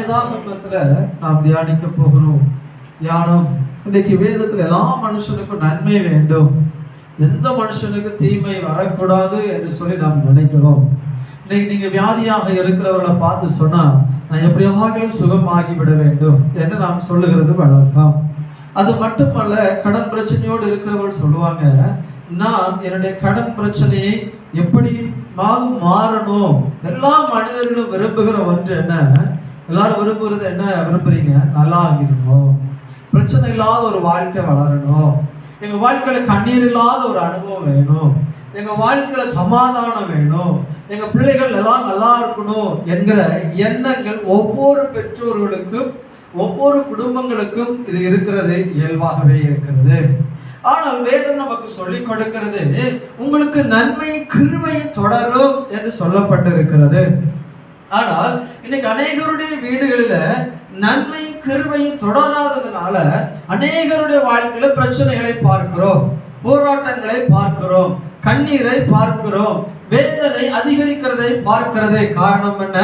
வேதாகமத்துல நாம் தியானிக்க போகிறோம். தியானம். இன்னைக்கு வேதத்துல எல்லா மனுஷனுக்கும் நன்மை வேண்டும். எந்த மனுஷனுக்கு தீமை வரக்கூடாது என்று சொல்லி நாம் நினைக்கிறோம். இன்னைக்கு நீங்க வியாதியாக இருக்கிறவர்களை பார்த்து சொன்னா நான் எப்படியாகிலும் சுகமாகி விட வேண்டும் என்று நாம் சொல்லுகிறது வழக்கம். அது மட்டுமல்ல கடன் பிரச்சனையோடு இருக்கிறவர்கள் சொல்லுவாங்க நான் என்னுடைய கடன் பிரச்சனையை எப்படி மாறும் மாறணும். எல்லா மனிதர்களும் விரும்புகிற ஒன்று என்ன? எல்லாரும் விரும்புகிறது என்ன விரும்புறீங்க? நல்லா ஆகிடணும் பிரச்சனை இல்லாத ஒரு வாழ்க்கை வளரணும். எங்க வாழ்க்கையில கண்ணீர் இல்லாத ஒரு அனுபவம் வேணும். எங்க வாழ்க்கையில சமாதானம் வேணும். எங்க பிள்ளைகள் எல்லாம் நல்லா இருக்கணும் என்கிற எண்ணங்கள் ஒவ்வொரு பெற்றோர்களுக்கும் ஒவ்வொரு குடும்பங்களுக்கும் இது இருக்கிறது இயல்பாகவே இருக்கிறது. ஆனால் வேதம் நமக்கு சொல்லிக் கொடுக்கிறது உங்களுக்கு நன்மை கிருமை தொடரும் என்று சொல்லப்பட்டிருக்கிறது. ஆனால் இன்னைக்கு அநேகருடைய வீடுகளில நன்மை கிருபையும் தொடராததுனால அநேகருடைய வாழ்க்கையில பிரச்சனைகளை பார்க்கிறோம் போராட்டங்களை பார்க்கிறோம் கண்ணீரை பார்க்கிறோம் வேதனை அதிகரிக்கிறதை பார்க்கிறதே காரணம் என்ன?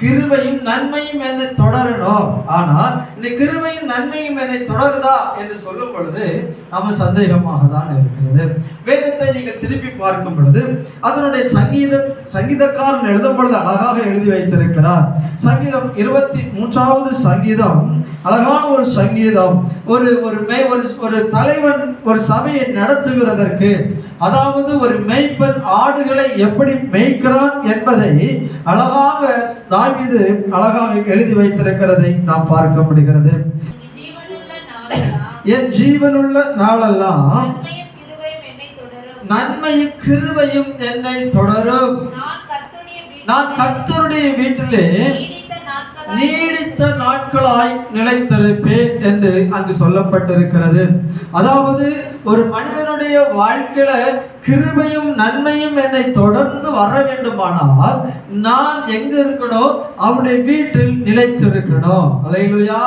கிருபையும் நன்மையும் என்னை தொடரணும். ஆனால் இந்த கிருபையும் நன்மையும் என்னை தொடருதா என்று சொல்லும் பொழுது நம்ம சந்தேகமாக தான் இருக்கிறது. வேதத்தை நீங்கள் திருப்பி பார்க்கும் பொழுது அதனுடைய சங்கீத சங்கீதக்காரன் எழுதும் பொழுது அழகாக எழுதி வைத்திருக்கிறார். சங்கீதம் இருபத்தி மூன்றாவது சங்கீதம். அழகான ஒரு சங்கீதம். ஒரு ஒரு மே ஒரு ஒரு தலைவன் ஒரு சபையை நடத்துகிறதற்கு அதாவது ஒரு மேய்ப்பன் ஆடுகளை எப்படி மேய்க்கிறான் என்பதை அழகாக தாவீது அழகாக எழுதி வைத்திருக்கிறதை நாம் பார்க்க முடிகிறது என் ஜீவனுள்ள நாளெல்லாம் நன்மையும் கிருவையும் என்னை தொடரும். நான் நான் கர்த்தருடைய வீட்டிலே நீடித்த நாட்களாய் நிலைத்திருப்பேன் என்று அங்கு சொல்லப்பட்டிருக்கிறது. அதாவது ஒரு மனிதனுடைய வாழ்க்கையில கிருபையும் நன்மையும் என்னை தொடர்ந்து வர வேண்டுமானால் நான் எங்க இருக்கணும்? அவருடைய வீட்டில் நிலைத்திருக்கணும். அலையிலுயா.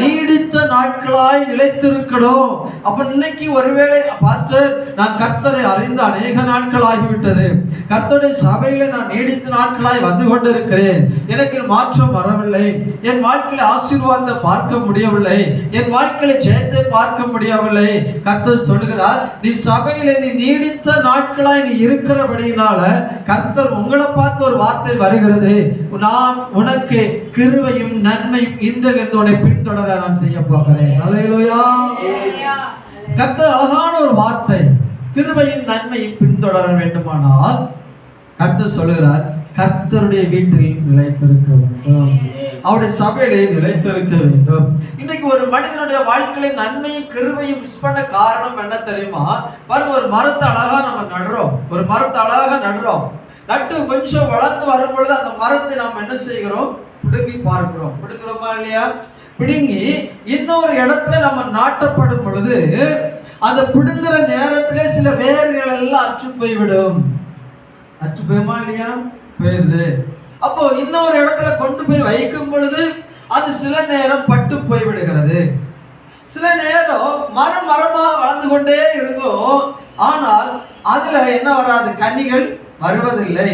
நீடித்த நாட்களாய் நிலைத்திருக்கணும். அப்ப இன்னைக்கு ஒருவேளை பாஸ்டர் நான் கர்த்தரை அறிந்து அநேக நாட்கள் ஆகிவிட்டது கர்த்தருடைய சபையில நான் நீடித்த நாட்களாய் வந்து கொண்டிருக்கிறேன். எனக்கு மாற்றம் வரவில்லை என் வாழ்க்கையில ஆசீர்வாதத்தை பார்க்க முடியவில்லை. என் வாழ்க்கையில ஜெயத்தை பார்க்க முடியவில்லை. கர்த்தர் சொல்லுகிறார் நீ சபையில நீ நீடித்த நாட்களாய் நீ இருக்கிறபடியினால கர்த்தர் உங்களை பார்த்து ஒரு வார்த்தை வருகிறது. நான் உனக்கு கிருபையும் நன்மையும் இன்றிலிருந்து உன்னை பின்தொடர நான் செய்ய போகிறேன். கர்த்தர் அழகான ஒரு வார்த்தை கிருபையின் நன்மையும் பின்தொடர வேண்டுமானால் கர்த்தர் சொல்லுகிறார் கர்த்தருடைய வீட்டில் நிலைத்திருக்க வேண்டும். அவருடைய சபையிலே நிலைத்திருக்க வேண்டும். இன்னைக்கு ஒரு மனிதனுடைய வாழ்க்கையில நன்மையும் கருவையும் மிஸ் பண்ண காரணம் என்ன தெரியுமா? பாருங்க ஒரு மரத்தை அழகா நம்ம நடுறோம். ஒரு மரத்தை அழகாக நடுறோம். நட்டு கொஞ்சம் வளர்ந்து வரும் பொழுது அந்த மரத்தை நாம் என்ன செய்கிறோம்? பிடுங்கி பார்க்கிறோம். பிடுங்குறோமா இல்லையா? பிடுங்கி இன்னொரு இடத்துல நம்ம நாட்டப்படும் பொழுது அந்த பிடுங்குற நேரத்திலே சில வேர்கள் எல்லாம் அற்று போய்விடும் அற்று போயுமா இல்லையா? போயிருது. அப்போ இன்னொரு இடத்துல கொண்டு போய் வைக்கும் பொழுது அது சில நேரம் பட்டு போய்விடுகிறது சில நேரம் மரம் மரமாக வளர்ந்து கொண்டே இருக்கும். ஆனால் அதுல என்ன வராது? கனிகள் வருவதில்லை.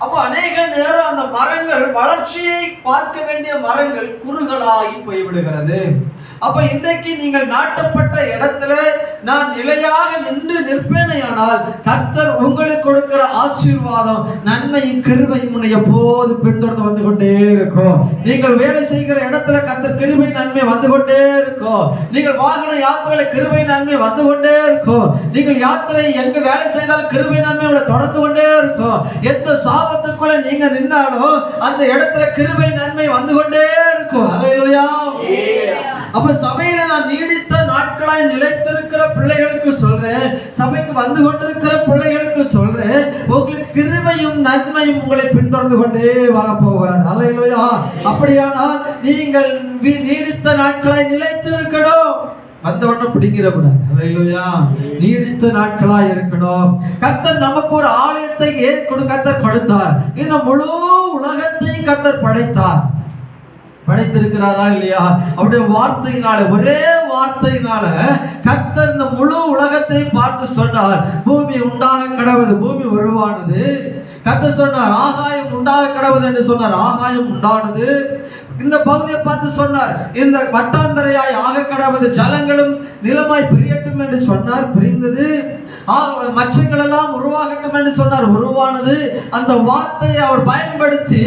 அப்போ அநேக நேரம் அந்த மரங்கள் வளர்ச்சியை பார்க்க வேண்டிய மரங்கள் குறுகலாகி போய்விடுகிறது. அப்ப இன்றைக்கு நீங்கள் நாட்டப்பட்ட இடத்துல நான் நிலையாக நின்று நிற்பேனையானால் கர்த்தர் உங்களுக்கு கொடுக்கிற ஆசீர்வாதம் நன்மையும் கிருபையும் உன்னை எப்போது பின்தொடர்ந்து வந்து கொண்டே இருக்கும் நீங்கள் வேலை செய்கிற இடத்துல கர்த்தர் கிருபை நன்மை வந்து கொண்டே இருக்கும் நீங்கள் வாகன யாத்திரையில கிருபை நன்மை வந்து கொண்டே இருக்கும் நீங்கள் யாத்திரை எங்க வேலை செய்தாலும் கிருபை நன்மை உங்களை தொடர்ந்து கொண்டே இருக்கும் எந்த பாவத்துக்குள்ள நீங்க நின்னாலும் அந்த இடத்துல கிருபை நன்மை வந்து கொண்டே இருக்கும். அல்லேலூயா அப்ப சபையில நான் நீடித்த நாட்களாய் நிலைத்திருக்கிற பிள்ளைகளுக்கு சொல்றேன். சபைக்கு வந்து கொண்டிருக்கிற பிள்ளைகளுக்கு சொல்றேன். உங்களுக்கு கிருபையும் நன்மையும் உங்களை பின்தொடர்ந்து கொண்டே வரப்போகிறேன் அல்லையிலோயா அப்படியானால் நீங்கள் நீடித்த நாட்களாய் நிலைத்திருக்கணும் வந்த உடனே பிடிங்கிற கூடாது நீடித்த நாட்களா இருக்கணும். கத்தர் நமக்கு ஒரு ஆலயத்தை ஏன் கொடு கர்த்தர் கொடுத்தார் இந்த முழு உலகத்தையும் கத்தர் படைத்தார். படைத்திருக்கிறாரா இல்லையா? அவருடைய வார்த்தையினால ஒரே வார்த்தையினால கத்தர் இந்த முழு உலகத்தையும் பார்த்து சொன்னார். பூமி உண்டாக கிடவது பூமி உருவானது. கர்த்தர் சொன்னார் ஆகாயம் உண்டாக கடவுது என்று சொன்னார். ஆகாயம் உண்டானது. இந்த பகுதியை பார்த்து சொன்னார் இந்த வட்டாந்தரையாய் ஆக கடவுது ஜலங்களும் நிலமாய் பிரியட்டும் என்று சொன்னார் பிரிந்தது. மச்சங்கள் எல்லாம் உருவாகட்டும் என்று சொன்னார் உருவானது. அந்த வார்த்தையை அவர் பயன்படுத்தி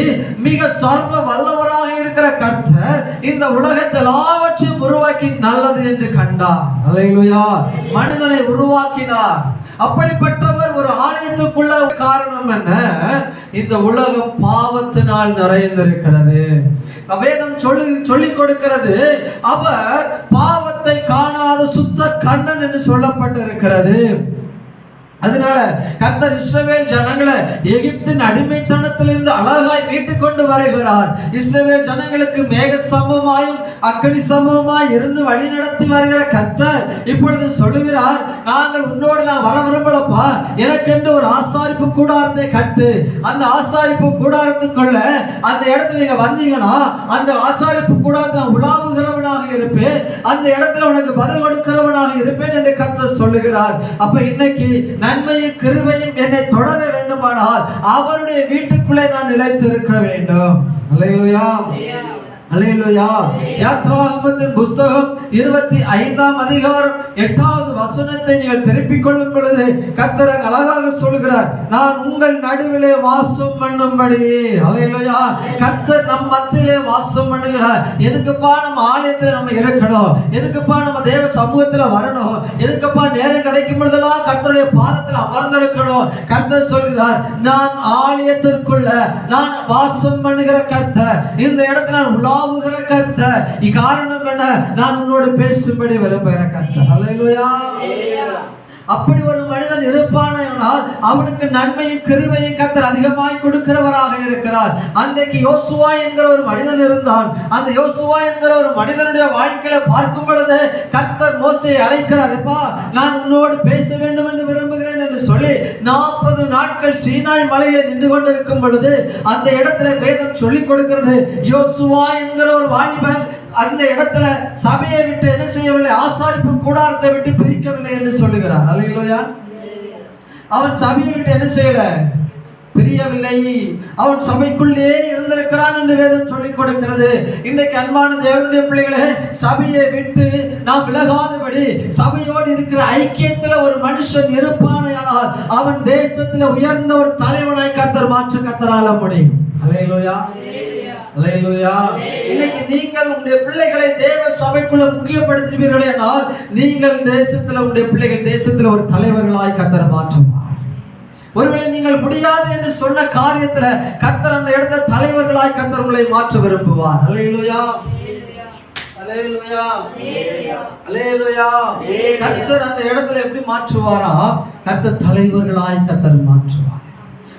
மிக சர்வ வல்லவராக இருக்கிற கர்த்தர் இந்த உலகத்தில் எல்லாவற்றையும் உருவாக்கி நல்லது என்று கண்டார். அல்லேலூயா மனிதனை உருவாக்கினார். அப்படிப்பட்டவர் ஒரு ஆலயத்துக்குள்ள காரணம் என்ன? இந்த உலகம் பாவத்தினால் நிறைந்திருக்கிறது. வேதம் சொல்லி சொல்லிக் கொடுக்கிறது அவர் பாவத்தை காணாத சுத்த கண்ணன் என்று சொல்லப்பட்டிருக்கிறது. அதனால கர்த்தர் இஸ்ரவேல் ஜனங்களை எகிப்தின் அடிமைத்தனத்திலிருந்து அழகாய் மீட்டுக் கொண்டு வருகிறார். இஸ்ரவேல் ஜனங்களுக்கு மேக ஸ்தம்பமாயும் அக்கனி ஸ்தம்பமாய் இருந்து வழி நடத்தி வருகிற கர்த்தர் இப்பொழுது சொல்லுகிறார் நாங்கள் உன்னோடு நான் வர விரும்பலப்பா. எனக்கென்று ஒரு ஆசாரிப்பு கூடாரத்தை கட்டு. அந்த ஆசாரிப்பு கூடாரத்துக்குள்ள அந்த இடத்துல நீங்க வந்தீங்கன்னா அந்த ஆசாரிப்பு கூடாரத்தை நான் உலாவுகிறவனாக இருப்பேன். அந்த இடத்துல உனக்கு பதில் கொடுக்கிறவனாக இருப்பேன் என்று கர்த்தர் சொல்லுகிறார். அப்ப இன்னைக்கு நன்மையும் கிருபையும் என்னை தொடர வேண்டுமானால் அவருடைய வீட்டுக்குள்ளே நான் நிலைத்திருக்க வேண்டும். அல்லேலூயா அல்லேலூயா யாத்ராகமத்தின் புஸ்தகம் இருபத்தி ஐந்தாம் அதிகாரம் எட்டாவது வசனத்தை நீங்கள் திருப்பிக் கொள்ளும் பொழுது கர்த்தர் அழகாக சொல்கிறார் நான் உங்கள் நடுவிலே வாசம் பண்ணும்படி. அல்லேலூயா கர்த்தர் நம் மத்தியிலே வாசம் பண்ணுகிறார். எதுக்குப்பா நம்ம ஆலயத்தில் நம்ம இருக்கணும்? எதுக்குப்பா நம்ம தேவ சமூகத்தில் வரணும்? எதுக்குப்பா நேரம் கிடைக்கும் பொழுதெல்லாம் கர்த்தருடைய பாதத்தில் அமர்ந்திருக்கணும்? கத்தர் சொல்கிறார் நான் ஆலயத்திற்குள்ள நான் வாசம் பண்ணுகிற கத்தர் இந்த இடத்துல நான் உலாவுகிற கர்த்தர். இக்காரணம் என்ன? நான் உன்னோடு பேசும்படி விரும்புகிற கர்த்தர். அலையிலோயா அப்படி ஒரு மனிதன் இருப்பானால் அவனுக்கு நன்மையும் கிருமையும் கத்தர் அதிகமாய் கொடுக்கிறவராக இருக்கிறார். அன்றைக்கு யோசுவா என்கிற ஒரு மனிதன் இருந்தான். அந்த யோசுவா என்கிற ஒரு மனிதனுடைய வாழ்க்கையில பார்க்கும் பொழுது கத்தர் மோசையை அழைக்கிறார் எப்பா நான் உன்னோடு பேச வேண்டும் என்று விரும்புகிறேன் என்று சொல்லி நாற்பது நாட்கள் சீனாய் மலையில நின்று கொண்டிருக்கும் பொழுது அந்த இடத்துல வேதம் சொல்லிக் கொடுக்கிறது. யோசுவா என்கிற ஒரு வாலிபன் அந்த இடத்துல சபையை விட்டு என்ன செய்யவில்லை? ஆசாரிப்பு கூடாரத்தை விட்டு பிரிக்கவில்லை என்று சொல்லுகிறார். அல்லையா அவன் சபையை விட்டு என்ன செய்யல? பிரியவில்லை. அவன் சபைக்குள்ளே இருந்திருக்கிறான் என்று வேதம் சொல்லிக் கொடுக்கிறது. இன்றைக்கு அன்பான தேவனுடைய பிள்ளைகளே சபையை விட்டு நாம் விலகாதபடி சபையோடு இருக்கிற ஐக்கியத்துல ஒரு மனுஷன் இருப்பானையானால் அவன் தேசத்துல உயர்ந்த ஒரு தலைவனாய் கத்தர் மாற்ற கத்தரால முடியும். அலையிலோயா இன்னைக்கு நீங்கள் உங்களுடைய பிள்ளைகளை தேவ சபைக்குள்ள முக்கியப்படுத்துவீர்களே என்றால் நீங்கள் தேசத்துல உங்களுடைய பிள்ளைகள் தேசத்துல ஒரு தலைவர்களாய் கத்தர் மாற்றுவார். ஒருவேளை நீங்கள் முடியாது என்று சொன்ன காரியத்துல கத்தர் அந்த இடத்துல தலைவர்களாய் கத்தர் உங்களை மாற்ற விரும்புவார். அல்லேலூயா கர்த்தர் அந்த இடத்துல எப்படி மாற்றுவாரா? கர்த்தர் தலைவர்களாய் கர்த்தர் மாற்றுவார்.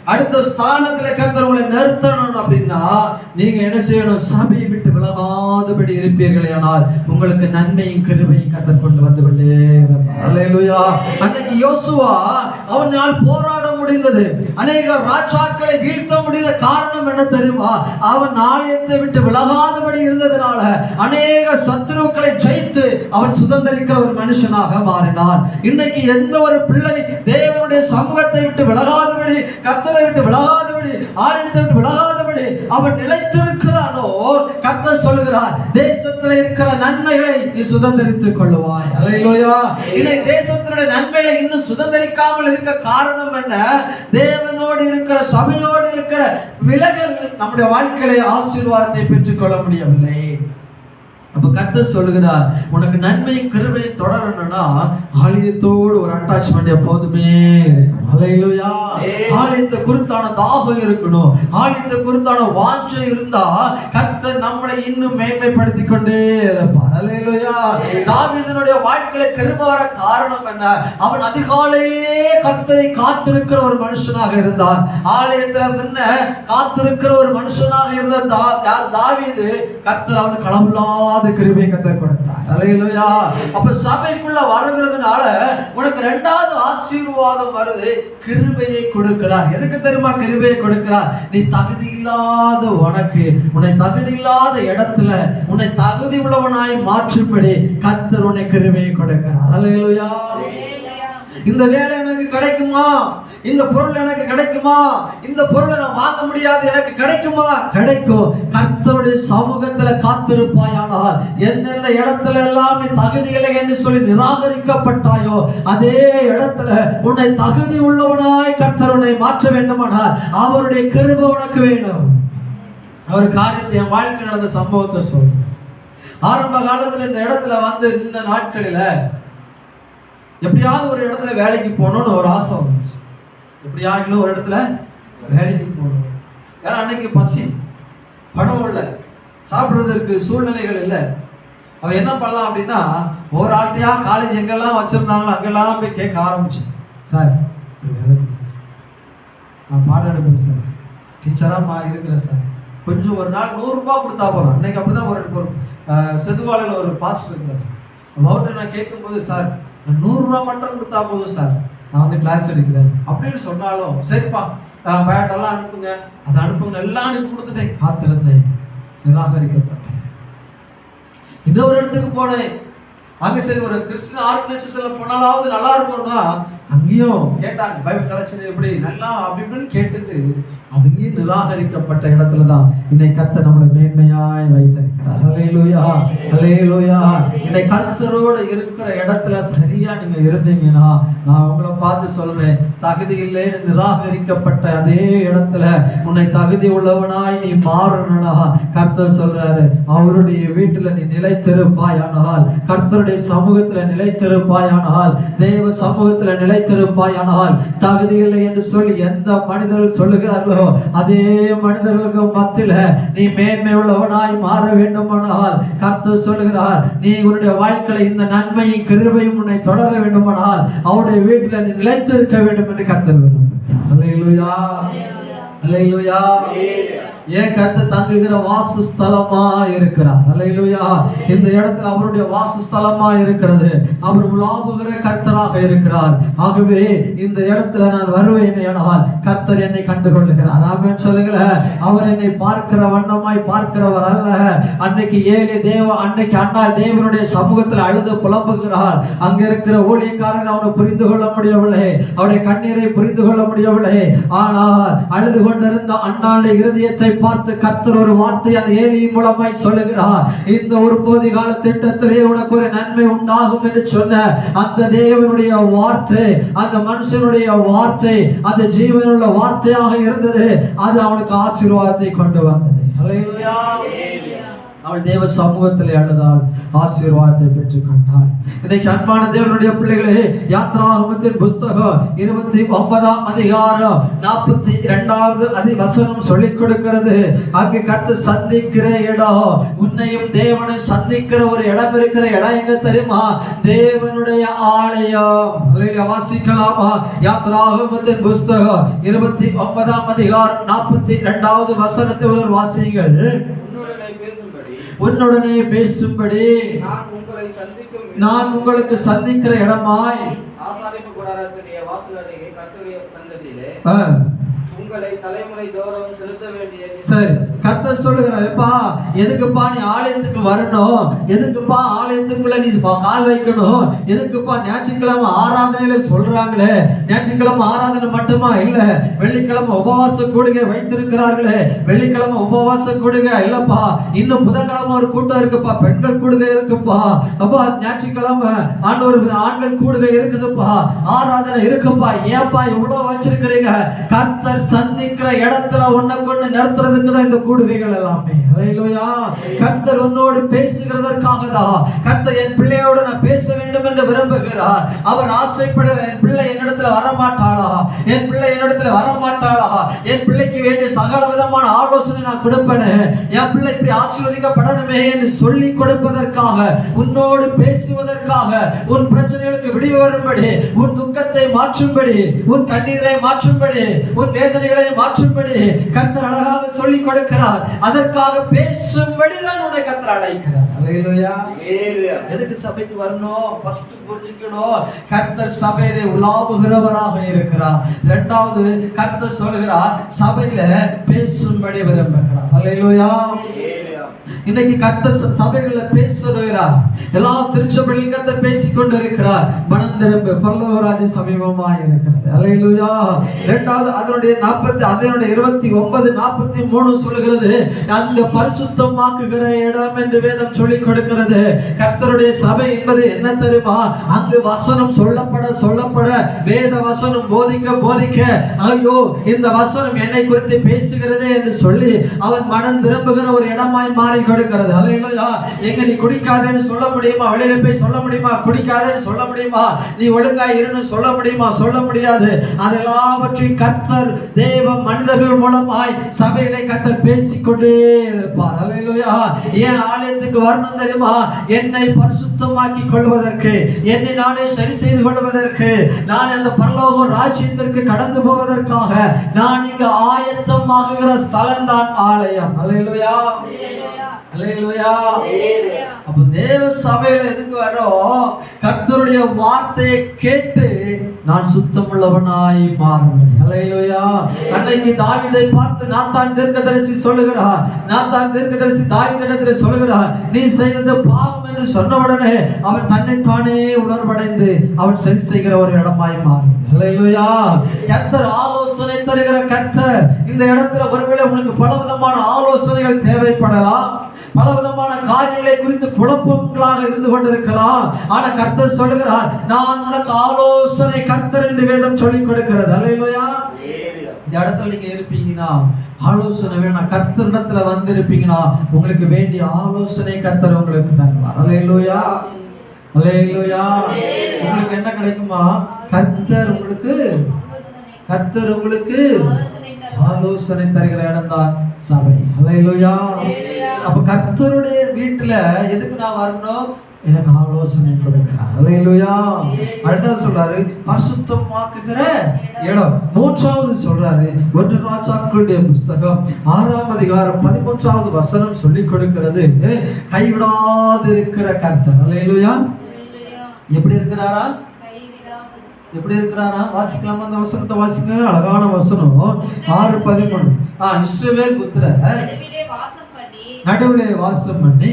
அடுத்த ஸ்தானத்துல கத்தர் உங்களை நிறுத்தணும் அப்படின்னா நீங்க என்ன செய்யணும்? சபையை விட்டு விலகாதபடி இருப்பீர்களே ஆனால் உங்களுக்கு நன்மையும் கிருபையும் கத்தர் கொண்டு வந்து கொண்டே அன்னைக்கு யோசுவா அவனால் போராட முடிந்தது. அநேக ராஜாக்களை வீழ்த்த முடிந்த காரணம் என்ன தெரியுமா? அவன் ஆலயத்தை விட்டு விலகாதபடி இருந்ததுனால அநேக சத்ருக்களை ஜெயித்து அவன் சுதந்திரிக்கிற ஒரு மனுஷனாக மாறினான். இன்னைக்கு எந்த ஒரு பிள்ளை தேவனுடைய சமூகத்தை விட்டு விலகாதபடி கத்தரை விட்டு விலகாதபடி ஆலயத்தை விட்டு விலகாதபடி அவன் நிலைத்திருக்கிறானோ கர்த்தர் சொல்லுகிறார் தேசத்தில் இருக்கிற நன்மைகளை நீ சுதந்திரித்துக் கொள்ளுவாய். அலையிலோயா இல்லை தேசத்தினுடைய நன்மைகளை இன்னும் சுதந்திரிக்காமல் இருக்க காரணம் என்ன? தேவனோடு இருக்கிற சபையோடு இருக்கிற விலகல் நம்முடைய வாழ்க்கையில ஆசீர்வாதத்தை பெற்றுக்கொள்ள முடியவில்லை. அப்ப கர்த்தர் சொல்லுகிறார் உனக்கு நன்மையும் கிருபையும் தொடரணும்னா ஆலயத்தோடு ஒரு அட்டாச்மெண்ட் எப்போதுமே. அல்லேலூயா ஆலயத்தை குறித்தான தாகம் இருக்கணும். ஆலயத்தை குறித்தான வாஞ்சை இருந்தா கர்த்தர் நம்மளை இன்னும் மேன்மைப்படுத்திக் கொண்டே இருப்பார். அல்லேலூயா தாவீதனுடைய வாழ்க்கையில கிருபை வர காரணம் என்ன? அவன் அதிகாலையிலேயே கர்த்தரை காத்திருக்கிற ஒரு மனுஷனாக இருந்தான். ஆலயத்துல முன்ன காத்திருக்கிற ஒரு மனுஷனாக இருந்த தாவீது. கர்த்தர் அவனுக்கு அளவில்லாத கிருபை கர்த்தர் கொடுத்தார் அல்லேலூயா அப்ப சபைக்குள்ள வருகிறதுனால உனக்கு ரெண்டாவது ஆசீர்வாதம் வருது. கிருபையை கொடுக்கிறார். எதுக்கு தெரியுமா? கிருபையை கொடுக்கிறார். நீ தகுதி இல்லாத உனக்கு உன்னை தகுதி இல்லாத இடத்துல உன்னை தகுதி உள்ளவனாய் மாற்றும்படி கர்த்தர் உன்னை கிருபையை கொடுக்கிறார். அல்லேலூயா இந்த வேலை எனக்கு கிடைக்குமா? இந்த பொருள் எனக்கு கிடைக்குமா? இந்த பொருளை நான் வாங்க முடியாது எனக்கு கிடைக்குமா? கிடைக்கும். கர்த்தருடைய சமூகத்துல காத்திருப்பாயானால் எந்தெந்த இடத்துல எல்லாம் நீ தகுதி இல்லை என்று சொல்லி நிராகரிக்கப்பட்டாயோ அதே இடத்துல உன்னை தகுதி உள்ளவனாய் கர்த்தர் உன்னை மாற்ற வேண்டுமானால் அவருடைய கிருப உனக்கு வேணும். ஒரு காரியத்தை என் வாழ்க்கை நடந்த சம்பவத்தை சொல். ஆரம்ப காலத்துல இந்த இடத்துல வந்து நின்ன நாட்களில எப்படியாவது ஒரு இடத்துல வேலைக்கு போகணும்னு ஒரு ஆசை எப்படி ஆகிலும் ஒரு இடத்துல வேலைக்கு போகணும். ஏன்னா அன்னைக்கு பசி பணம் இல்லை. சாப்பிட்றதுக்கு சூழ்நிலைகள் இல்லை. அவன் என்ன பண்ணலாம் அப்படின்னா ஒரு ஆட்டையாக காலேஜ் எங்கெல்லாம் வச்சுருந்தாங்களோ அங்கெல்லாம் போய் கேட்க ஆரம்பிச்சு சார் வேலை சார். நான் பாடம் எடுப்பேன் சார். டீச்சராக மா இருக்கிறேன் சார். கொஞ்சம் ஒரு நாள் நூறுரூபா கொடுத்தா போதும். அன்னைக்கு அப்படிதான் ஒரு ஒரு செதுவாளையில் செதுவாலையில் ஒரு பாஸ்டர் இருந்தார். அவர்கிட்ட நான் கேட்கும்போது சார் நூறுரூவா மட்டும் கொடுத்தா போதும் சார். நான் வந்து கிளாஸ் எடுக்கிறேன். அப்படின்னு சொன்னாலும் சரிப்பா பேட்டெல்லாம் அனுப்புங்க. அதை அனுப்புங்க. எல்லாம் அனுப்பி கொடுத்துட்டேன். காத்திருந்தேன். நிராகரிக்கப்பட்டேன். இன்னொரு இடத்துக்கு போனேன். அங்க சரி ஒரு கிறிஸ்டின் ஆர்கனைசேஷன்ல போனாலாவது நல்லா இருக்கும்னா அங்கேயும் கேட்டாங்க பைபிள் கலெக்ஷன் எப்படி நல்லா அப்படி இப்படின்னு கேட்டுட்டு அங்கேயும் நிராகரிக்கப்பட்ட இடத்துல தான் இன்னைக்கு கத்த நம்மளை மேன்மையாய் வைத்திருக்கிறார். அலையிலோயா அலையிலோயா இன்னை கர்த்தரோட இருக்கிற இடத்துல சரியா நீங்க இருந்தீங்கன்னா நான் உங்களை பார்த்து சொல்றேன் தகுதி இல்லைன்னு நிராகரிக்கப்பட்ட அதே இடத்துல உன்னை தகுதி உள்ளவனாய் நீ மாறணா கர்த்தர் சொல்றாரு அவருடைய வீட்டுல நீ நிலைத்திருப்பாயானால் கர்த்தருடைய சமூகத்துல நிலைத்திருப்பாயானால் தெய்வ சமூகத்துல நிலைத்திருப்பாயானால் தகுதி இல்லை என்று சொல்லி எந்த மனிதர்கள் சொல்லுகிறார்களோ அதே மனிதர்களுக்கு மத்தியில நீ மேன்மை உள்ளவனாய் மாற வேண்டுமானால் கர்த்தர் சொல்லுகிறார் நீ உன்னுடைய வாழ்க்கையில இந்த நன்மையும் கிருபையும் உன்னை தொடர வேண்டுமானால் அவருடைய வீட்டுல நிலை நிலைத்திருக்க வேண்டும் என்று கர்த்தர் விரும்புகிறார். அல்லேலூயா அல்லேலூயா ஏன் கர்த்தர் தங்குகிற வாசஸ்தலமா இருக்கிறார். அல்லேலூயா இந்த இடத்துல அவருடைய வாசஸ்தலமா இருக்கிறது. அவர் உலாவுகிற கர்த்தராக இருக்கிறார். ஆகவே இந்த இடத்துல நான் வருவேன் ஆனால் கர்த்தர் என்னை கண்டுகொள்ளுகிறார். ஆமென் சொல்லுங்களேன் அவர் என்னை பார்க்கிற வண்ணமாய் பார்க்கிறவர் அல்ல. அன்னைக்கு ஏழு தேவ அன்னைக்கு அண்ணா தேவனுடைய சமூகத்தில் அழுது புலம்புகிறார். அங்க இருக்கிற ஊழியக்காரன் அவனை புரிந்து கொள்ள முடியவில்லை. அவருடைய கண்ணீரை புரிந்து கொள்ள முடியவில்லை. ஆனால் அழுது கொண்டிருந்த அண்ணாண்ட இருதயத்தை பார்த்து கர்த்தர் ஒரு வார்த்தை அந்த ஏலியின் மூலமாய் சொல்லுகிறார். இந்த ஒரு போதி கால திட்டத்திலே உனக்கு ஒரு நன்மை உண்டாகும் என்று சொன்ன அந்த தேவனுடைய வார்த்தை அந்த மனுஷனுடைய வார்த்தை அந்த ஜீவனுள்ள வார்த்தையாக இருந்தது. அது அவனுக்கு ஆசீர்வாதத்தை கொண்டு வந்தது. அல்லேலூயா அவள் தேவ சமூகத்தில் அழுதாள் ஆசீர்வாதத்தை பெற்றுக் கொண்டாள். இன்னைக்கு அன்பான தேவனுடைய பிள்ளைகளே யாத்ராகமத்தின் புஸ்தகம் இருபத்தி ஒன்பதாம் அதிகாரம் நாற்பத்தி இரண்டாவது அதி வசனம் சொல்லிக் கொடுக்கிறது. அங்கு கத்து சந்திக்கிற இடம் உன்னையும் தேவனை சந்திக்கிற ஒரு இடம் இருக்கிற இடம் எங்க தெரியுமா? தேவனுடைய ஆலயம். வாசிக்கலாமா? யாத்ராகமத்தின் புஸ்தகம் இருபத்தி ஒன்பதாம் அதிகாரம் நாற்பத்தி இரண்டாவது வசனத்தை ஒரு வாசியுங்கள். உன்னுடனே பேசும்படி நான் உங்களை சந்திக்கும் நான் உங்களுக்கு சந்திக்கிற இடமாய் ஆசாரிப்பு கூடாரத்துடைய வாசல் அருகே கர்த்தருடைய சந்ததியிலே உங்களை தலைமுறை தோறும் செலுத்த வேண்டிய சரி கர்த்தர் சொல்லுகிறார் எதுக்குப்பா நீ ஆலயத்துக்கு வரணும்? எதுக்குப்பா ஆலயத்துக்குள்ள நீ கால் வைக்கணும்? எதுக்குப்பா ஞாயிற்றுக்கிழமை ஆராதனையில சொல்றாங்களே? ஞாயிற்றுக்கிழமை ஆராதனை மட்டுமா? இல்ல வெள்ளிக்கிழமை உபவாச கூடுகை வைத்திருக்கிறார்களே. வெள்ளிக்கிழமை உபவாச கூடுகை இல்லப்பா இன்னும் புதன்கிழமை ஒரு கூட்டம் இருக்குப்பா பெண்கள் கூடுகை இருக்குப்பா. அப்பா ஞாயிற்றுக்கிழமை ஆண்டவர் ஆண்கள் கூடுகை இருக்குதுப்பா. ஆராதனை இருக்குப்பா. ஏப்பா இவ்வளவு வச்சிருக்கிறீங்க? கர்த்தர் சந்திக்கிற இடத்துல உன்னை கொண்டு நிறுத்துறதுக்கு தான் இந்த கூடுகைகள் எல்லாமே. கர்த்தர் உன்னோடு பேசுகிறதற்காக தான் கர்த்தர் என் பிள்ளையோடு நான் பேச வேண்டும் என்று விரும்புகிறார். அவர் ஆசைப்படுகிற என் பிள்ளை என்னிடத்துல வரமாட்டாளா? என் பிள்ளை என்னிடத்துல வரமாட்டாளா? என் பிள்ளைக்கு வேண்டிய சகல விதமான ஆலோசனை நான் கொடுப்பேன். என் பிள்ளை இப்படி ஆசீர்வதிக்கப்படணுமே என்று சொல்லி கொடுப்பதற்காக உன்னோடு பேசுவதற்காக உன் பிரச்சனைகளுக்கு விடிவு வரும்படி உன் துக்கத்தை மாற்றும்படி உன் கண்ணீரை மாற்றும்படி உன் வேதனைகளை மாற்றும்படி கர்த்தர் அழகாக சொல்லி கொடுக்கிறார். அதற்காக பேசும்படி தான் உன்னை கர்த்தர் அழைக்கிறார். எதுக்கு சபைக்கு வரணும்? ஃபர்ஸ்ட் புரிஞ்சுக்கணும். கர்த்தர் சபையிலே உலாவுகிறவராக இருக்கிறார். இரண்டாவது கர்த்தர் சொல்கிறார் சபையில பேசும்படி விரும்புகிறார். அல்லேலூயா இன்னைக்கு கத்த சபைகளை பேசுகிறார். எல்லா திருச்சபைகளிலும் கத்த பேசிக் கொண்டு இருக்கிறார் மனம் திரும்ப பல்லவராஜ சமீபமாக இருக்கிறது. அலையிலுயா இரண்டாவது அதனுடைய நாற்பத்தி அதனுடைய இருபத்தி ஒன்பது நாற்பத்தி மூணு சொல்லுகிறது. அந்த பரிசுத்தமாக்குகிற இடம் என்று வேதம் சொல்லி கொடுக்கிறது. கர்த்தருடைய சபை என்பது என்ன தெரியுமா? அங்கு வசனம் சொல்லப்பட சொல்லப்பட வேத வசனம் போதிக்க போதிக்க ஐயோ இந்த வசனம் என்னை குறித்து பேசுகிறதே என்று சொல்லி அவன் மனம் திரும்புகிற ஒரு இடமாய் மாறி கொடுக்கிறது. அல்லையா எங்க நீ குடிக்காதேன்னு சொல்ல முடியுமா? வெளியில போய் சொல்ல முடியுமா? குடிக்காதேன்னு சொல்ல முடியுமா? நீ ஒழுங்கா இருன்னு சொல்ல முடியுமா? சொல்ல முடியாது. அதெல்லாவற்றையும் கர்த்தர் தேவ மனிதர்கள் மூலமாய் சபையிலே கர்த்தர் பேசிக்கொண்டே இருப்பார். அல்லையா ஏன் ஆலயத்துக்கு வரணும் தெரியுமா? என்னை பரிசுத்தமாக்கி கொள்வதற்கு என்னை நானே சரி செய்து கொள்வதற்கு நான் அந்த பரலோக ராஜ்யத்திற்கு கடந்து போவதற்காக நான் இங்கு ஆயத்தமாகுகிற ஸ்தலம் தான் ஆலயம். அல்லையா அப்ப தேவ சபையில எதுக்கு வரோம் கர்த்தருடைய வார்த்தையை கேட்டு நான் சுத்தமுள்ளவனாய் மாறுவேன். அல்லேலூயா அன்னைக்கு தாவீதை பார்த்து நாத்தான் தீர்க்கதரிசி சொல்லுகிறார். நாத்தான் தீர்க்கதரிசி தாவீதிடத்தில் சொல்லுகிறார் நீ செய்தது பாவம் என்று சொன்ன உடனே அவன் தன்னைத்தானே உணர்வடைந்து அவன் சரி செய்கிற ஒரு இடமாய் மாறி அல்லேலூயா கர்த்தர் ஆலோசனை தருகிற கர்த்தர் இந்த இடத்துல ஒருவேளை உங்களுக்கு பலவிதமான ஆலோசனைகள் தேவைப்படலாம். பல விதமான காரியங்களை குறித்து குழப்பங்களாக இருந்து கொண்டிருக்கலாம். ஆனா கர்த்தர் சொல்லுகிறார் நான் உனக்கு ஆலோசனை கர்த்தர் என்று வேதம் சொல்லிக் கொடுக்கிறது. அல்லையா இந்த இடத்துல நீங்க இருப்பீங்கன்னா ஆலோசனை வேணாம். கர்த்தரிடத்துல வந்திருப்பீங்கன்னா உங்களுக்கு வேண்டிய ஆலோசனை கர்த்தர் உங்களுக்கு தருவார். அல்லையா அல்லையா உங்களுக்கு என்ன கிடைக்குமா? கர்த்தர் உங்களுக்கு கர்த்தர் உங்களுக்கு ஆலோசனை தருகிற இடம் தான் சபை. அல்லையா அப்ப கர்த்தருடைய வீட்டுல எதுக்கு நான் வரணும்? எனக்கு ஆலோசனை கொடுக்கிறார். அல்லேலூயா அடுத்தது சொல்றாரு பரிசுத்தமாக்குகிற இடம். மூன்றாவது சொல்றாரு ஒன்று ராஜாக்களுடைய புஸ்தகம். ஆறாம் அதிகாரம் பதிமூன்றாவது வசனம் சொல்லி கொடுக்கிறது கைவிடாது இருக்கிற கர்த்தர் அல்லேலூயா எப்படி இருக்கிறாரா? எப்படி இருக்கிறாரா? வாசிக்கலாமா அந்த வசனத்தை வாசிங்க. அழகான வசனம். ஆறு பதிமூணு. ஆ இஸ்ரவேல் புத்திரர் நடுவிலே வாசம் பண்ணி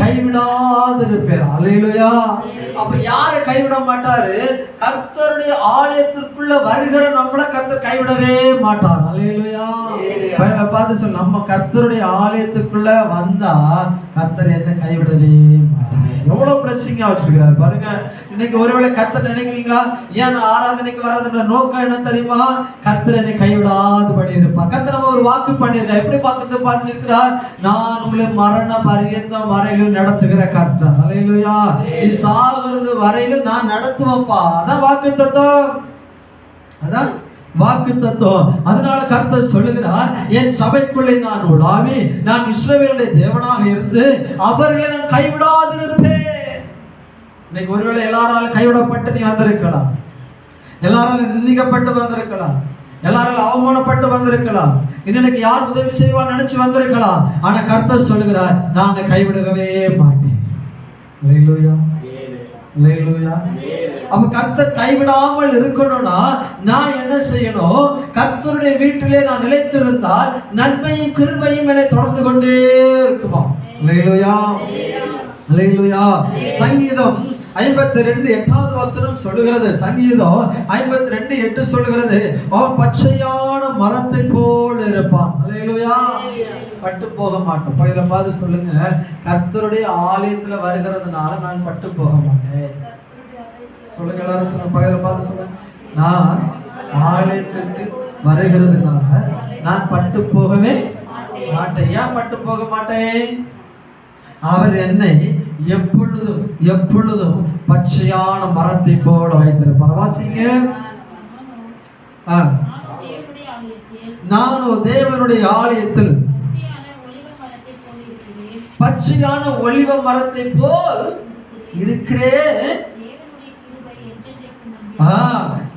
கைவிடாதிருப்பேன். அல்லேலூயா அப்ப யாரை கைவிட மாட்டாரு? கர்த்தருடைய ஆலயத்திற்குள்ள வருகிற நம்மள கர்த்தர் கைவிடவே மாட்டார். அல்லேலூயா பையனை பார்த்து சொல்ல நம்ம கர்த்தருடைய ஆலயத்துக்குள்ள வந்தா கர்த்தர் என்ன கைவிடவே எவ்வளவு பிளஸிங்கா வச்சிருக்கிறார் பாருங்க. இன்னைக்கு ஒருவேளை கத்தர் நினைக்கிறீங்களா? ஏன் ஆராதனைக்கு வராதுன்ற நோக்கம் என்ன தெரியுமா? கர்த்தர் என்னை கைவிடாதபடி இருப்பார். கத்தர் நம்ம ஒரு வாக்கு பண்ணியிருக்கார். எப்படி பார்க்கறது பண்ணிருக்கிறார் நான் உங்களை மரண பரியந்தம் வரையிலும் நடத்துகிற கர்த்தர். அலையிலையா நீ சாவது வரையிலும் நான் நடத்துவேன்ப்பா. அதான் வாக்கு தத்தம் அதான் வாக்கு தத்துவம் அதனால கர்த்தர் சொல்லுகிறார் என் சபைக்குள்ளே நான் உலாவி நான் இஸ்ரவேலுடைய தேவனாக இருந்து அவர்களை நான் கைவிடாதிருப்பேன். இன்னைக்கு ஒருவேளை எல்லாராலும் கைவிடப்பட்டு நீ வந்திருக்கலாம். எல்லாராலும் நிந்திக்கப்பட்டு வந்திருக்கலாம். எல்லாரால் அவமானப்பட்டு வந்திருக்கலாம். இன்னைக்கு யார் உதவி செய்வான்னு நினைச்சு வந்திருக்கலாம். ஆனா கர்த்தர் சொல்லுகிறார் நான் கைவிடவே மாட்டேன். அப்ப கர்த்தர் கைவிடாமல் இருக்கணும்னா நான் என்ன செய்யணும்? கர்த்தருடைய வீட்டிலே நான் நிலைத்திருந்தால் நன்மையும் கிருமையும் என்னை தொடர்ந்து கொண்டே இருக்குமா? அல்லேலூயா அல்லேலூயா சங்கீதம் ஐம்பத்தி ரெண்டு எட்டாவது வசனம் சொல்லுகிறது. சங்கீதம் ஐம்பத்தி ரெண்டு எட்டு சொல்லுகிறது. அவன் பச்சையான மரத்தை போல் இருப்பான். அல்லேலூயா பட்டு போக மாட்டோம் பயில பார்த்து சொல்லுங்க. கர்த்தருடைய ஆலயத்துல வருகிறதுனால நான் பட்டு போக மாட்டேன் சொல்லுங்க எல்லாரும் சொல்லுங்க. பயில பார்த்து சொல்லுங்க. நான் ஆலயத்துக்கு வருகிறதுனால நான் பட்டு போகவே மாட்டேன். ஏன் பட்டு போக மாட்டேன்? அவர் என்னை எப்பொழுதும் எப்பொழுதும் பச்சையான மரத்தை போல வைத்திருப்பார். வாசிங்க ஆ. தேவனுடைய ஆலயத்தில் பச்சையான ஒளிவ மரத்தை போல் இருக்கிறேன்.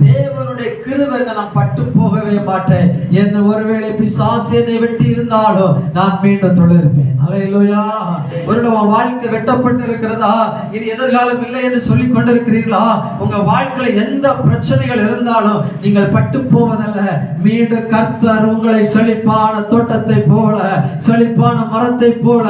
தேவனுடைய கிருபை நான் பட்டு போகவே மாட்டேன். என்ன ஒருவேளை பிசாசு என்னை வெட்டி இருந்தாலும் நான் மீண்டும் தொடர்பேன் அலையிலோயா ஒருவேளை உன் வாழ்க்கை வெட்டப்பட்டு இருக்கிறதா இனி எதிர்காலம் இல்லை என்று சொல்லி கொண்டிருக்கிறீர்களா? உங்க வாழ்க்கையில எந்த பிரச்சனைகள் இருந்தாலும் நீங்கள் பட்டு போவதல்ல. மீண்டும் கர்த்தர் உங்களை செழிப்பான தோட்டத்தை போல செழிப்பான மரத்தை போல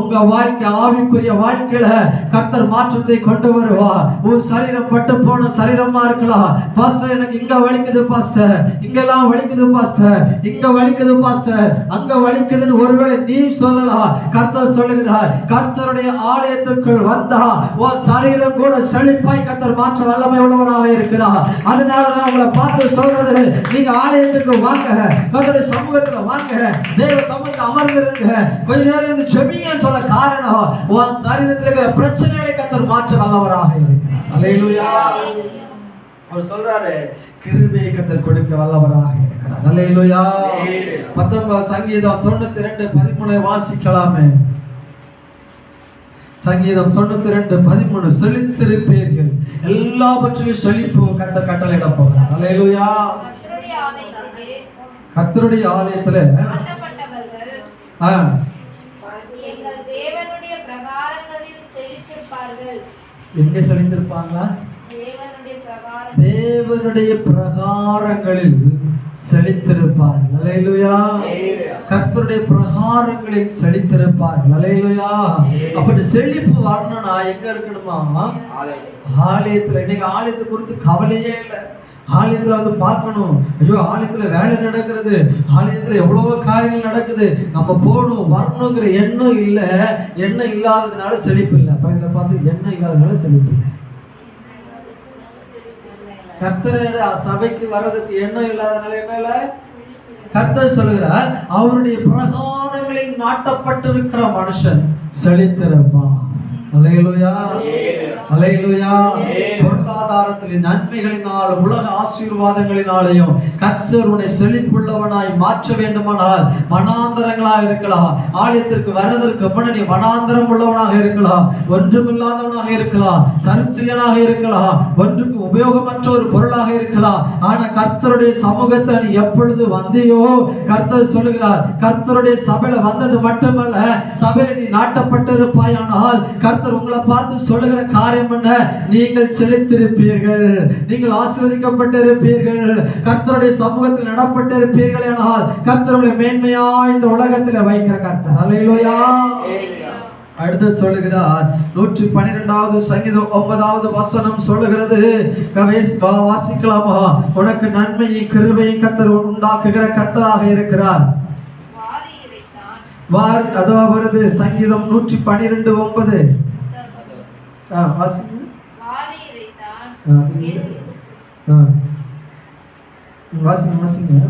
உங்க வாழ்க்கை ஆவிக்குரிய வாழ்க்கையில கர்த்தர் மாற்றத்தை கொண்டு வருவா. உன் சரீரம் பட்டு போன சரீரமா இருக்கலாம். பாஸ்டர் எனக்கு இங்க வலிக்குது பாஸ்டர் இங்கெல்லாம் வலிக்குது பாஸ்டர் இங்க வலிக்குது பாஸ்டர் அங்க வலிக்குதுன்னு ஒருவேளை நீ சொல்லலாம் கர்த்தர் சொல்லுகிறார் கர்த்தருடைய ஆலயத்திற்குள் வந்தா உன் சரீரம் கூட செழிப்பாய் கர்த்தர் மாற்ற வல்லமை உள்ளவராக இருக்கிறார். அதனாலதான் உங்களை பார்த்து சொல்றது நீங்க ஆலயத்துக்கு வாங்க கர்த்தருடைய சமூகத்துல வாங்க தேவ சமூகத்துல அமர்ந்திருங்க. கொஞ்ச நேரம் இருந்து செபிங்கன்னு சொல்ல காரணம் உன் சரீரத்தில் இருக்கிற பிரச்சனைகளை கர்த்தர் மாற்ற வல்லவராக இருக்கிறார். அல்லேலூயா அவர் சொல்றாரு கிருபையை கத்தர் கொடுக்க வல்லவராக இருக்கிறார். அல்லேலூயா. பத்தொன்பது சங்கீதம் தொண்ணூத்தி ரெண்டு பதிமூணை வாசிக்கலாமே. சங்கீதம் தொண்ணூத்தி ரெண்டு பதிமூணு செழித்திருப்பீர்கள். எல்லாவற்றையும் செழிப்பு கத்தர் கட்டளையிட போகிறார். அல்லேலூயா. கர்த்தருடைய ஆலயத்திலே. கர்த்தருடைய ஆலயத்துல? கட்டப்பட்டவர்கள் ஆ, எங்கள் தேவனுடைய பிரகாரங்களில் செழித்திருப்பார்கள். எங்க செழித்திருப்பாங்களா? தேவனுடைய பிரகாரங்களில் செழித்திருப்பார்கள். அல்லேலூயா கர்த்தருடைய பிரகாரங்களில் செழித்திருப்பார்கள். அல்லேலூயா அப்படி செழிப்பு வரணும்னா எங்க இருக்கணுமா ஆலயத்துல. இன்னைக்கு ஆலயத்தை குறித்து கவலையே இல்லை. ஆலயத்துல வந்து பார்க்கணும். ஐயோ ஆலயத்துல வேலை நடக்கிறது. ஆலயத்துல எவ்வளவோ காரியங்கள் நடக்குது. நம்ம போகணும் வரணுங்கிற எண்ணம் இல்ல. எண்ணம் இல்லாததுனால செழிப்பு இல்லை. பார்த்து எண்ணம் இல்லாததுனால செழிப்பு இல்லை. கர்த்தரோட சபைக்கு வர்றதுக்கு எண்ணம் இல்லாதனால என்ன இல்லை? கர்த்தர் சொல்லுகிறார் அவருடைய பிரகாரங்களில் நாட்டப்பட்டிருக்கிற மனுஷன் செழித்திருப்பான் பொருளாதாரத்திலே நன்மைகளினாலும் உலக ஆசீர்வாதங்களினாலையும் கர்த்தர் உன்னை செழிப்புள்ளவனாய் மாற்ற வேண்டுமானால் வனாந்தரங்களாக இருக்கலாம். ஆலயத்திற்கு வர்றதற்கு முன்ன நீ வனாந்தரம் உள்ளவனாக இருக்கலாம். ஒன்றுமில்லாதவனாக இருக்கலாம். தரித்திரியனாக இருக்கலாம். ஒன்றுக்கு உபயோகமற்ற ஒரு பொருளாக இருக்கலாம். ஆனா கர்த்தருடைய சமூகத்தை நீ எப்பொழுது வந்தியோ கர்த்தர் சொல்லுகிறார் கர்த்தருடைய சபையில வந்தது மட்டுமல்ல சபையில நீ நாட்டப்பட்டிருப்பாயானால் கர்த்தர் உங்களை பார்த்து சொல்லுகிற காரியம் என்ன? நீங்கள் செழித்திருப்பீர்கள். நீங்கள் ஆசீர்வதிக்கப்பட்டிருப்பீர்கள். கர்த்தருடைய சமூகத்தில் நடப்பட்டிருப்பீர்கள் ஆனால் கர்த்தர் உங்களை மேன்மையா இந்த உலகத்துல வைக்கிற கர்த்தர். அல்லையிலோயா அடுத்து சொல்லுகிறார் நூற்றி பன்னிரெண்டாவது சங்கீதம் ஒன்பதாவது வசனம் சொல்லுகிறது. கவேஸ் வா- வாசிக்கலாமா? உனக்கு நன்மையும் கிருபையும் கர்த்தர் உண்டாக்குகிற கர்த்தராக இருக்கிறார். வார் அதோ வருது சங்கீதம் நூற்றி பன்னிரெண்டு ஒன்பது. ஆ, வாசிங்க ஆ. வாசிங்க. வாசிங்க.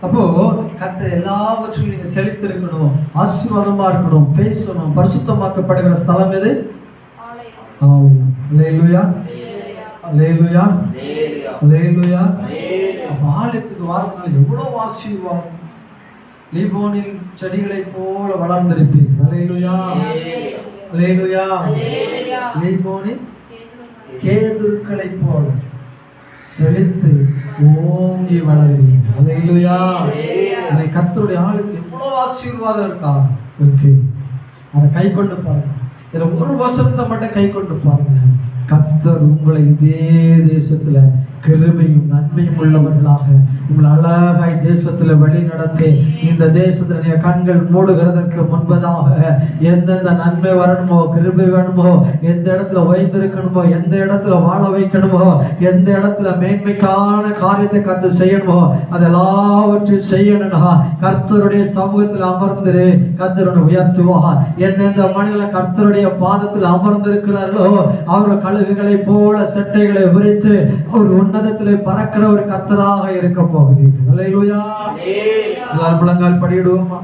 அப்போ கர்த்தர் எல்லாவற்றிலும் நீங்க செழித்திருக்கணும் ஆசீர்வாதமா இருக்கணும். பேசணும். பரிசுத்தமாக்கப்படுகிற ஸ்தலம் எது? ஆலயத்துக்கு வாரத்தினால எவ்வளவு ஆசீர்வாதம்? லீபோனில் செடிகளைப் போல வளர்ந்திருப்பீர். அல்லேலூயா அல்லேலூயா லீபோனில் கேதுருமலை. கேதுருக்களைப் போல செழித்து ஓங்கி வளருவீர். அல்லேலூயா அதை கத்தருடைய ஆலயத்தில் எவ்வளவு ஆசீர்வாதம் இருக்கா? இருக்கு. அதை கை கொண்டு பாருங்க. இதில் ஒரு வசனத்தை மட்டும் கை கொண்டு பாருங்க. கத்தர் உங்களை இதே தேசத்தில் கிருபையும் நன்மையும் உள்ளவர்களாக உங்களை அழகாய் தேசத்துல வழி நடத்தி இந்த தேசத்துல கண்கள் மூடுகிறதற்கு முன்பதாக எந்தெந்த நன்மை வரணுமோ கிருபை வேணுமோ எந்த இடத்துல வைத்திருக்கணுமோ எந்த இடத்துல வாழ வைக்கணுமோ எந்த இடத்துல மேன்மைக்கான காரியத்தை கத்து செய்யணுமோ அதெல்லாவற்றையும் செய்யணும்னா கர்த்தருடைய சமூகத்தில் அமர்ந்து கர்த்தருடைய உயர்த்துவா எந்தெந்த மனிதர்கள் கர்த்தருடைய பாதத்தில் அமர்ந்திருக்கிறார்களோ அவர்கள் கழுகுகளை போல சட்டைகளை விரித்து அவர் உன்னதத்திலே பறக்கிற ஒரு கர்த்தராக இருக்க போகிறீர்கள். எல்லாரும் முழங்கால் படியிடுவோமா